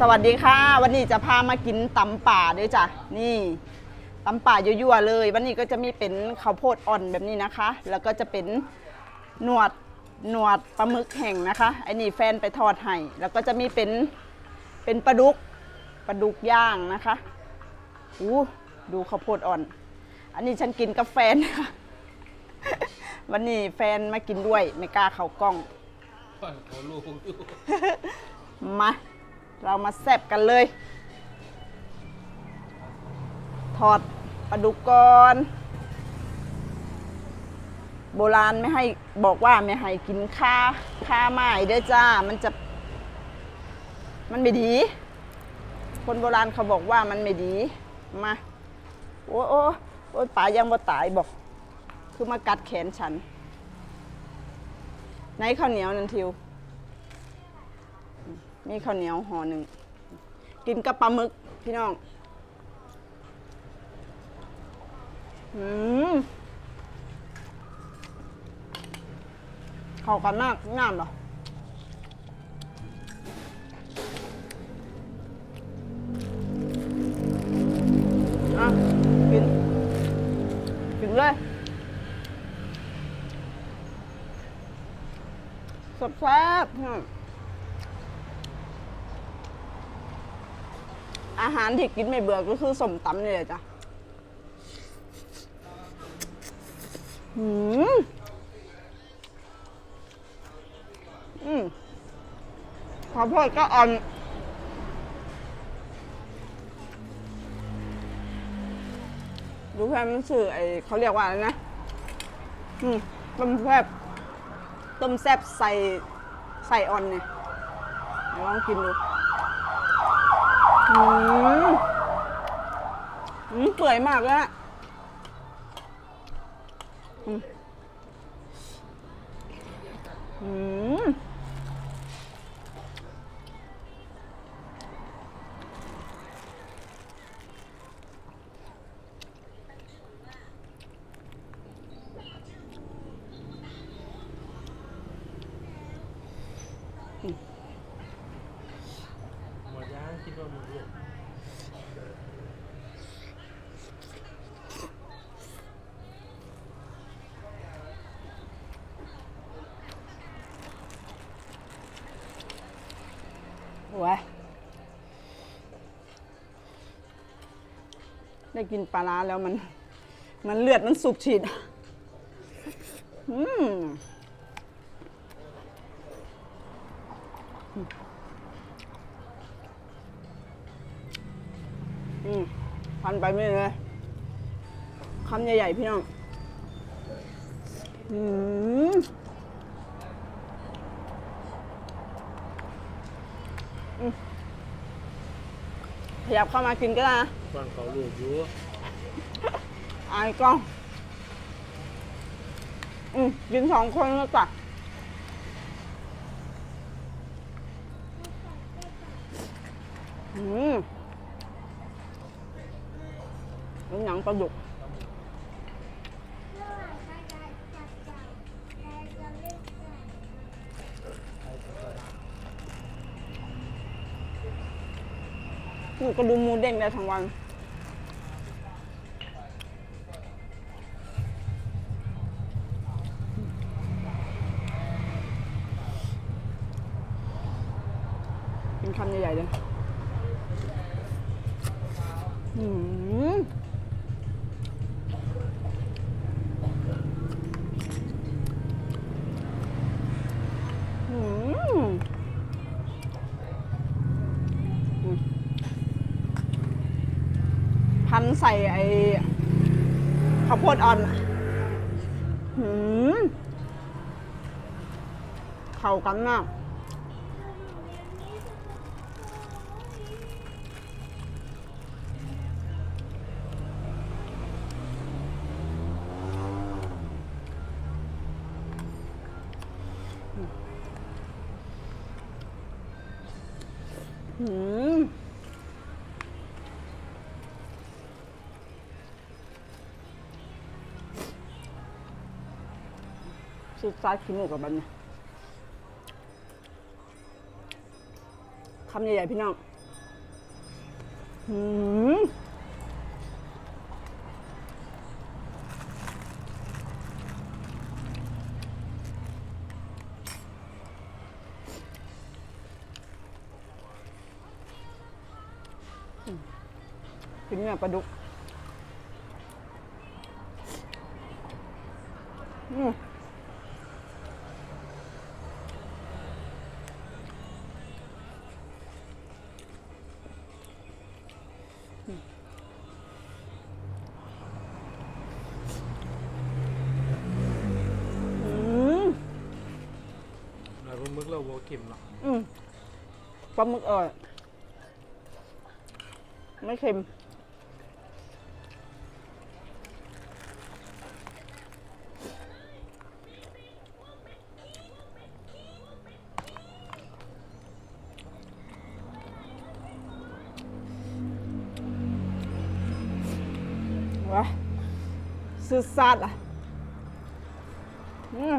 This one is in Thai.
สวัสดีค่ะ วันนี้จะพามากินตำป่าด้วยจ้ะนี่ตำป่ายั่วๆเลย วันนี้ก็จะมีเป็นข้าวโพดอ่อนแบบนี้นะคะ แล้วก็จะเป็นหนวดหนวดปลาหมึกแห้งนะคะไอ้นี่แฟนไปทอดให้แล้วก็จะมีเป็นเป็นปลาดุกปลาดุกย่างนะคะอู้ดูข้าวโพดอ่อน อันนี้ฉันกินกับแฟนค่ะวันนี้แฟนมากินด้วย ไม่กล้าเข้ากล้องก่อนเขาลูกอยู่มา เรามาแซบกันเลย ถอดปลาดุกก่อน โบราณไม่ให้บอกว่าไม่ให้กินข้าข้าไม้เด้อจ้า มันจะ มันไม่ดี คนโบราณเขาบอกว่ามันไม่ดี มา โอ้โอ้โอ้ยป๋ายังบ่ตายบอก คือมากัดแขนฉัน ไหนข้าวเหนียวนันทิว มีข้าวเหนียวห่อหนึ่ง กินกับปลาหมึกพี่น้อง อืมเข้ากันมากงามเหรออะกิน กินเลยสดแซ่บๆพี่น้ อาหารที่กินไม่เบื่อก็คือสมตำนี่แหละจ้ะอืมอืมข้าวโพดก็อ่อนดูแค่มันชื่อไอเขาเรียกว่าอะไรนะ อืมต้มแซบต้มแซบใส่ใส่อ่อนเนี่ยลองกินดู อืมอืมเปื่อยมากเลยอะอืมอืม嗯หมดย่าง คิดว่ามดลูกโอ้ยได้กินปลาร้าแล้วมัน มันเลือดมันสูบฉีด อืม อืมพันไปไม่เลยคำใหญ่ๆพี่น้อง อืมขยับเข้ามากินก็ได้นะก่อนเขาลูกอยู่อายกล้อง อืมกินสองคนแล้วจ้ะอืม เป็นหนังปลาดุกอยู่กระดูมูเด้งได้ทั้งวันเป็นคำใหญ่ๆเลย อืม ใส่ไอ้ข้าวโพดอ่อนอืมเข้ากันมากอืม สุดท้ายขี้มูกกับบันเนี่ยคำใหญ่ๆพี่น้องหืมกินเนื้อปลาดุก อืม ก็มึกเราโวเข็มเนาะอืมปลาหมึกอร่อยไม่เค็มว้าสุดสัดอะ อืม